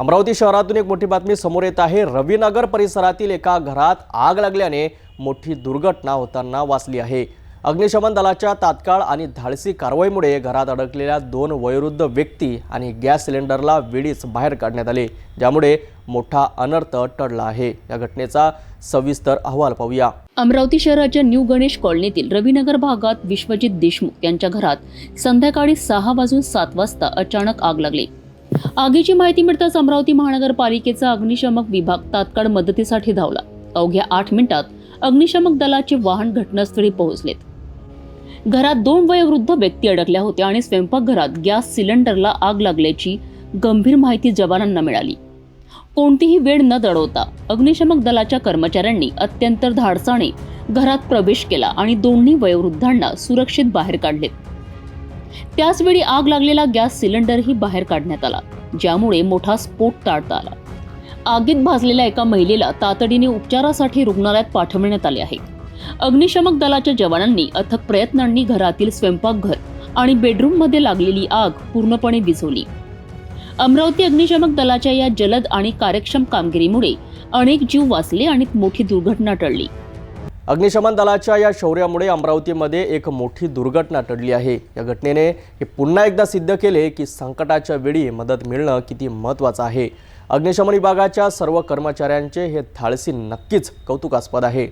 अमरावती शहरातून एक मोठी बातमी समोर येत आहे. रवीनगर परिसरातील एका घरात आग लागल्याने मोठी दुर्घटना होताना वाचली आहे. अग्निशमन दलाच्या तात्काळ आणि धाडसी कारवाईमुळे घरात अडकलेल्या दोन वयोवृद्ध व्यक्ती आणि गॅस सिलेंडरला वेळीच बाहेर काढण्यात आले ज्यामुळे मोठा अनर्थ टळला आहे. या घटनेचा सविस्तर अहवाल पाहूया. अमरावती शहराच्या न्यू गणेश कॉलनीतील रवीनगर भागात विश्वजित देशमुख यांच्या घरात संध्याकाळी सहा वाजून सात वाजता अचानक आग लागली. आगीची माहिती मिळताच अमरावती महानगरपालिकेचा अग्निशमक विभाग तात्काळ मदतीसाठी धावला. अवघ्या आठ मिनिटात अग्निशमक दलाचे वाहन घटनास्थळी पोहोचलेत. घरात दोन वयोवृद्ध व्यक्ती अडकल्या होत्या आणि स्वयंपाकघरात गॅस सिलेंडरला आग लागल्याची गंभीर माहिती जवानांना मिळाली. कोणतीही वेळ न दडवता अग्निशमक दलाच्या कर्मचाऱ्यांनी अत्यंत धाडसाने घरात प्रवेश केला आणि दोन्ही वयोवृद्धांना सुरक्षित बाहेर काढलेत. त्याचवेळी आग लागलेला गॅस सिलेंडरही बाहेर काढण्यात आला ज्यामुळे मोठा स्फोट टाळता आला. आगीत भाजलेल्या एका महिलेला तातडीने उपचारासाठी रुग्णालयात पाठवण्यात आले आहे. अग्निशमक दलाच्या जवानांनी अथक प्रयत्नांनी घरातील स्वयंपाकघर आणि बेडरूममध्ये लागलेली आग पूर्णपणे विझवली. अमरावती अग्निशमक दलाच्या या जलद आणि कार्यक्षम कामगिरीमुळे अनेक जीव वाचले आणि मोठी दुर्घटना टळली. अग्निशमन दलाच्या या शौर्यामुळे अमरावतीमध्ये एक मोठी दुर्घटना टळली आहे. या घटनेने हे पुन्हा एकदा सिद्ध केले की संकटाच्या वेळी मदत मिळणं किती महत्त्वाचं आहे. अग्निशमन विभागाच्या सर्व कर्मचाऱ्यांचे हे धाडसी नक्कीच कौतुकास्पद आहे.